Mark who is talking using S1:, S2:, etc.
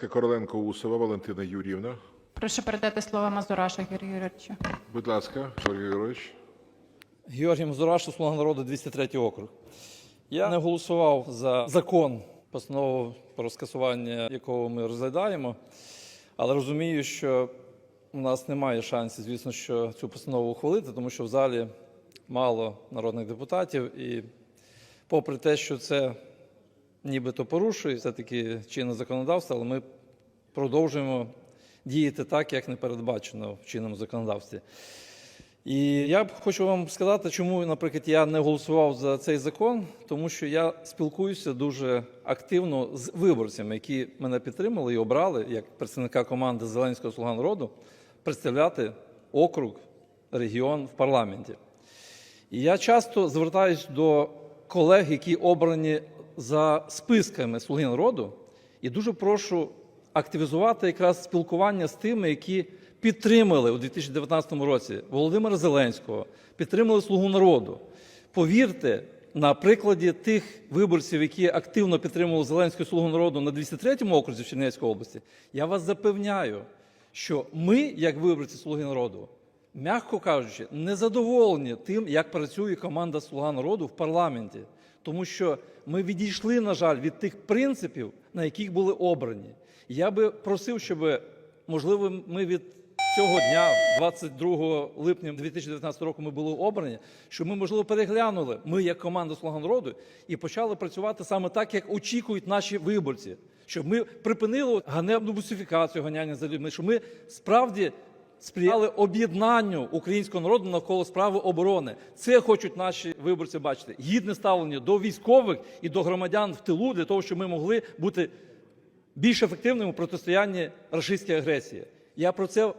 S1: Короленко Усова Валентина Юріївна.
S2: Прошу передати слово Мазурашу Юрію Юрійовичу.
S1: Будь ласка, Георгій Георгійович.
S3: Георгій Мазураш, «Слуга народу», 203 округ. Я не голосував за закон, постанову про скасування якого ми розглядаємо, але розумію, що у нас немає шансів, звісно, що цю постанову ухвалити, тому що в залі мало народних депутатів, і попри те, що це нібито порушує все-таки чинне законодавство, але ми продовжуємо діяти так, як не передбачено в чинному законодавстві. І я хочу вам сказати, чому, наприклад, я не голосував за цей закон, тому що я спілкуюся дуже активно з виборцями, які мене підтримали і обрали як представника команди Зеленського Слуга народу представляти округ, регіон в парламенті. І я часто звертаюсь до колег, які обрані за списками Слуги народу, і дуже прошу активізувати якраз спілкування з тими, які підтримали у 2019 році Володимира Зеленського, підтримали Слугу народу. Повірте, на прикладі тих виборців, які активно підтримували Зеленського Слугу народу на 203 окрузі в Чернігівській області, я вас запевняю, що ми, як виборці Слуги народу, м'яко кажучи, не задоволені тим, як працює команда Слуга народу в парламенті, тому що ми відійшли, на жаль, від тих принципів, на яких були обрані. Я би просив, щоб, можливо, ми від цього дня, 22 липня 2019 року, ми були обрані, щоб ми, можливо, переглянули ми як команда Слуга народу і почали працювати саме так, як очікують наші виборці. Щоб ми припинили ганебну бусифікацію ганяння за людьми, щоб ми справді сприяли об'єднанню українського народу навколо справи оборони. Це хочуть наші виборці бачити. Гідне ставлення до військових і до громадян в тилу для того, щоб ми могли бути більш ефективними у протистоянні рашистській агресії. Я про це